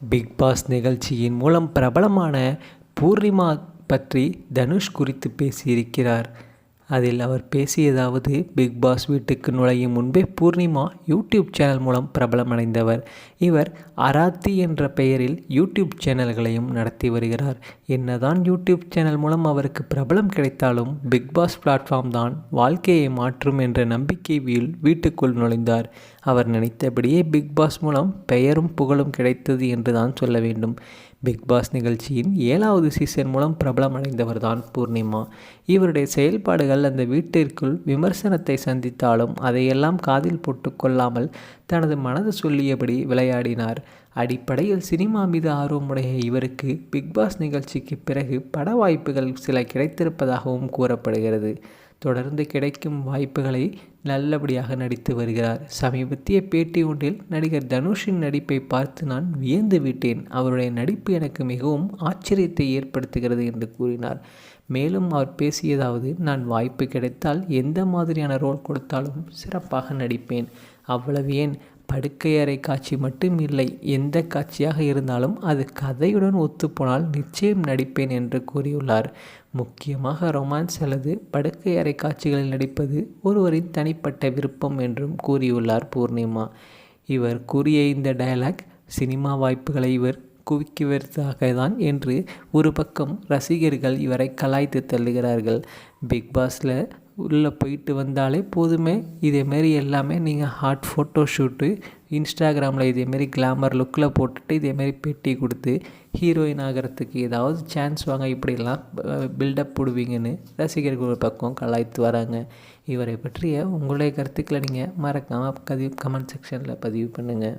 Big pass நிகழ்ச்சியின் மூலம் பிரபலமான பூர்ணிமா பற்றி தனுஷ் குறித்து பேசியிருக்கிறார். அதில் அவர் பேசியதாவது பிக் பாஸ் வீட்டுக்கு நுழையும் முன்பே பூர்ணிமா யூடியூப் சேனல் மூலம் பிரபலமடைந்தவர். இவர் அராத்தி என்ற பெயரில் யூடியூப் சேனல்களையும் நடத்தி வருகிறார். என்னதான் யூடியூப் சேனல் மூலம் அவருக்கு பிரபலம் கிடைத்தாலும் பிக் பாஸ் பிளாட்ஃபார்ம் தான் வாழ்க்கையை மாற்றும் என்ற நம்பிக்கையில் வீட்டுக்குள் நுழைந்தார். அவர் நினைத்தபடியே பிக் பாஸ் மூலம் பெயரும் புகழும் கிடைத்தது என்று தான் சொல்ல வேண்டும். பிக் பாஸ் நிகழ்ச்சியின் ஏழாவது சீசன் மூலம் பிரபலமடைந்தவர் தான் பூர்ணிமா. இவருடைய செயல்பாடுகள் அந்த வீட்டிற்குள் விமர்சனத்தை சந்தித்தாலும் அதையெல்லாம் காதில் போட்டுக்கொள்ளாமல் தனது மனது சொல்லியபடி விளையாடினார். அடிப்படையில் சினிமா மீது ஆர்வமுடைய இவருக்கு பிக்பாஸ் நிகழ்ச்சிக்கு பிறகு பட வாய்ப்புகள் சில கிடைத்திருப்பதாகவும் கூறப்படுகிறது. தொடர்ந்து கிடைக்கும் வாய்ப்புகளை நல்லபடியாக நடித்து வருகிறார். சமீபத்திய பேட்டி ஒன்றில் நடிகர் தனுஷின் நடிப்பை பார்த்து நான் வியந்து விட்டேன். அவருடைய நடிப்பு எனக்கு மிகவும் ஆச்சரியத்தை ஏற்படுத்துகிறது என்று கூறினார். மேலும் அவர் பேசியதாவது நான் வாய்ப்பு கிடைத்தால் எந்த மாதிரியான ரோல் கொடுத்தாலும் சிறப்பாக நடிப்பேன். அவ்வளவு ஏன்? படுக்கை அறை காட்சி மட்டும் இல்லை எந்த காட்சியாக இருந்தாலும் அது கதையுடன் ஒத்துப்போனால் நிச்சயம் நடிப்பேன் என்று கூறியுள்ளார். முக்கியமாக ரொமான்ஸ் அல்லது படுக்கை அறை காட்சிகளில் நடிப்பது ஒருவரின் தனிப்பட்ட விருப்பம் என்றும் கூறியுள்ளார் பூர்ணிமா. இவர் கூறிய இந்த டயலாக் சினிமா வாய்ப்புகளை இவர் குவிக்குவதாக தான் என்று ஒரு பக்கம் ரசிகர்கள் இவரை கலாய்த்து தள்ளுகிறார்கள். பிக் பாஸில் உள்ளே போயிட்டு வந்தாலே போதுமே. இதேமாரி எல்லாமே நீங்கள் ஹாட் ஃபோட்டோ ஷூட்டு இன்ஸ்டாகிராமில் இதேமாரி கிளாமர் லுக்கில் போட்டுட்டு இதேமாரி பெட்டி கொடுத்து ஹீரோயின் ஆகிறதுக்கு ஏதாவது சான்ஸ் வாங்க இப்படிலாம் பில்டப் போடுவீங்கன்னு ரசிகர்கள் ஒரு பக்கம் கலாய்த்து வராங்க. இவரை பற்றிய உங்களுடைய கருத்துக்களை நீங்கள் மறக்காமல் பதிவு கமெண்ட் செக்ஷனில் பதிவு பண்ணுங்கள்